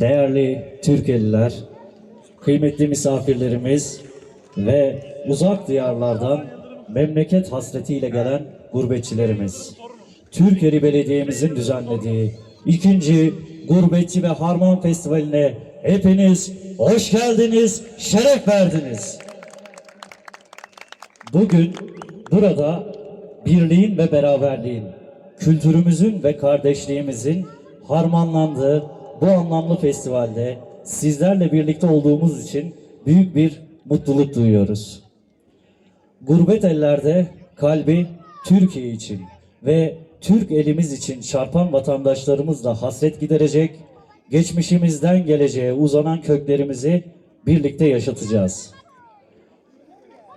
değerli Türkeliler, kıymetli misafirlerimiz ve uzak diyarlardan memleket hasretiyle gelen gurbetçilerimiz. Türkiye Belediye'mizin düzenlediği ikinci Gurbetçi ve Harman Festivali'ne hepiniz hoş geldiniz, şeref verdiniz. Bugün burada birliğin ve beraberliğin, kültürümüzün ve kardeşliğimizin harmanlandığı bu anlamlı festivalde sizlerle birlikte olduğumuz için büyük bir mutluluk duyuyoruz. Gurbet ellerde kalbi Türkiye için ve Türk elimiz için çarpan vatandaşlarımızla hasret giderecek, geçmişimizden geleceğe uzanan köklerimizi birlikte yaşatacağız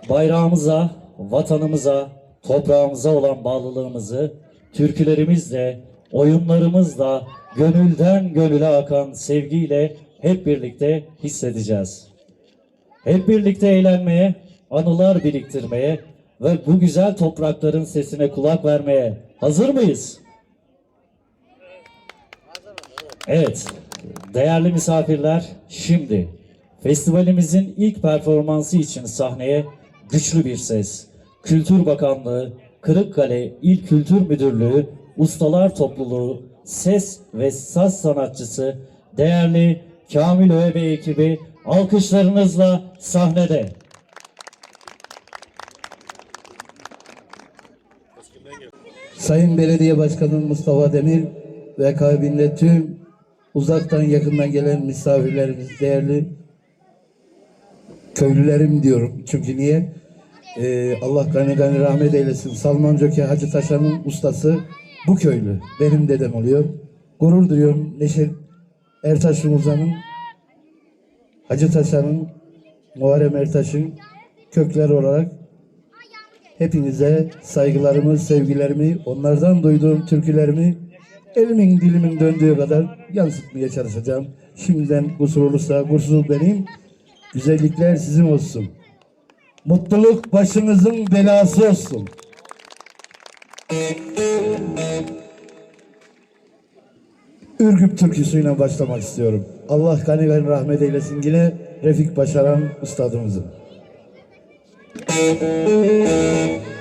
bayrağımıza, vatanımıza, toprağımıza olan bağlılığımızı türkülerimizle, oyunlarımızla, gönülden gönüle akan sevgiyle hep birlikte hissedeceğiz. Hep birlikte eğlenmeye, anılar biriktirmeye ve bu güzel toprakların sesine kulak vermeye hazır mıyız? Evet, değerli misafirler, şimdi festivalimizin ilk performansı için sahneye güçlü bir ses, Kültür Bakanlığı, Kırıkkale İl Kültür Müdürlüğü, Ustalar Topluluğu, ses ve saz sanatçısı değerli Kamil Öğe ekibi alkışlarınızla sahnede. Sayın Belediye Başkanım Mustafa Demir ve akabinde tüm uzaktan yakından gelen misafirlerimiz, değerli köylülerim diyorum. Çünkü niye? Ee, Allah gani gani rahmet eylesin. Salman Joki Hacı Taşan'ın ustası bu köylü. Benim dedem oluyor. Gurur duyuyorum Neşet Ertaş Uzan'ın Hacı Taşan'ın Muharrem Ertaş'ın kökler olarak Hepinize saygılarımı, sevgilerimi, onlardan duyduğum türkülerimi elimin dilimin döndüğü kadar yansıtmaya çalışacağım. Şimdiden kusur olursa kursuz benim, güzellikler sizin olsun. Mutluluk başınızın belası olsun. Ürgüp türküsüyle başlamak istiyorum. Allah gani gani rahmet eylesin yine Refik Başaran ustadımızın. Şenala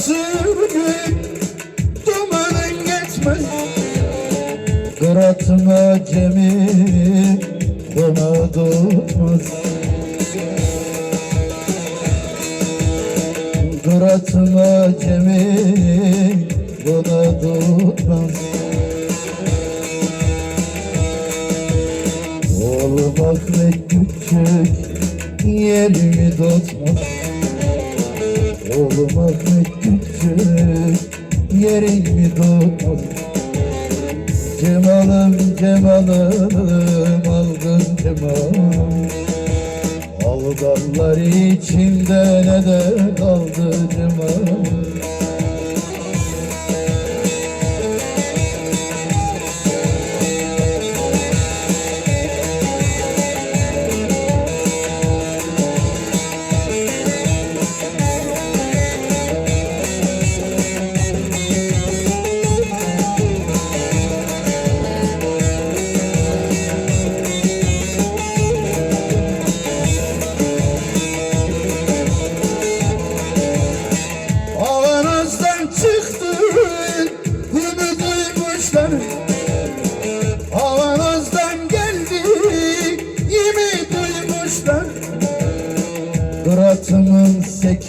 sürgün Dumanın geçmez Kıratma cemi Bana tutmaz Kıratma cemi Bana tutmaz Olmak ve küçük yerimi tutmaz. Olmak ve yerimi tutmaz Cemalım cemalım aldım cemal Aldanlar içinde ne de kaldı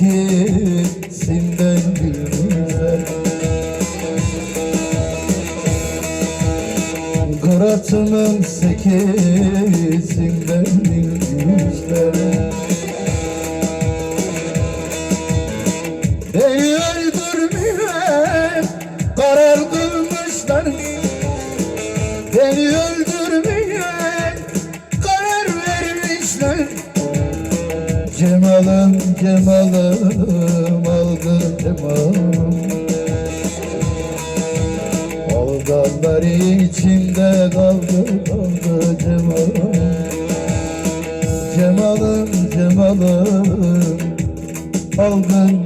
cemal sekisinden bilmezler Kıratımın sekisinden Aldanlar içinde kaldı kaldı cemalım Cemalım cemalım algın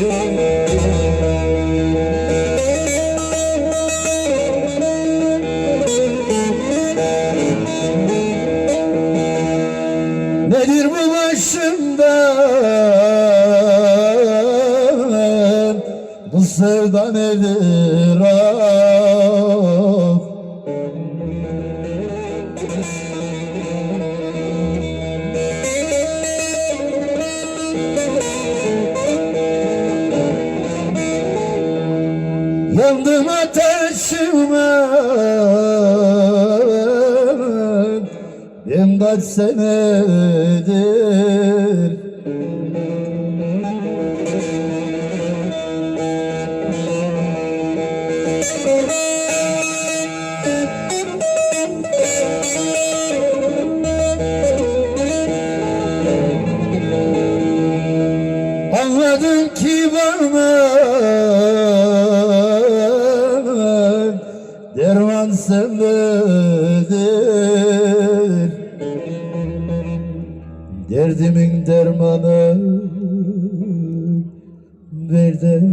Nedir kaç senedir Derdimin dermanı de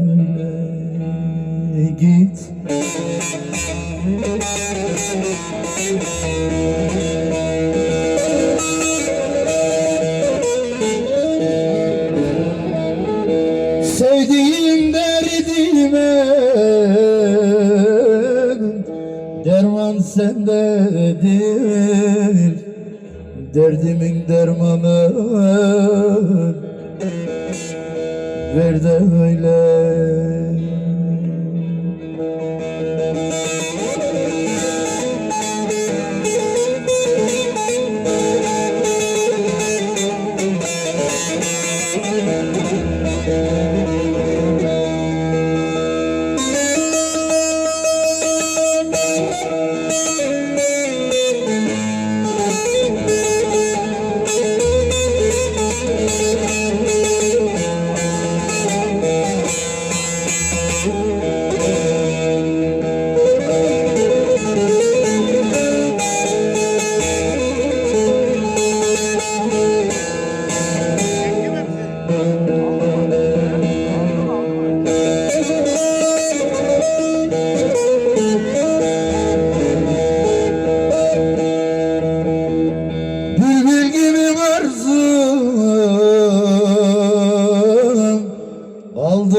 ver de öyle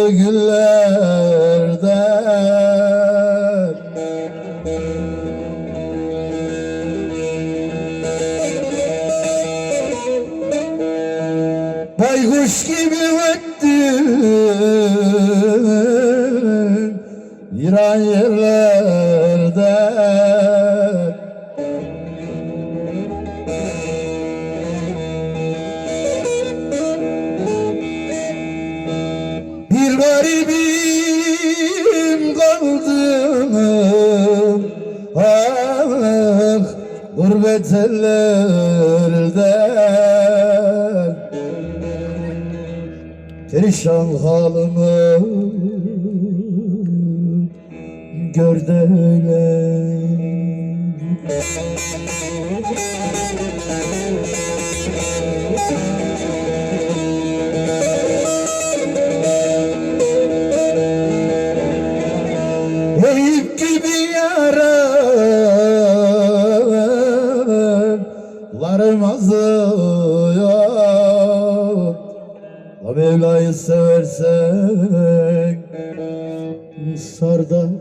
aldı ellerde Perişan halımı gör de öyle. Eyüp gibi yaralarım Mevla'yı seversen sar da oyna.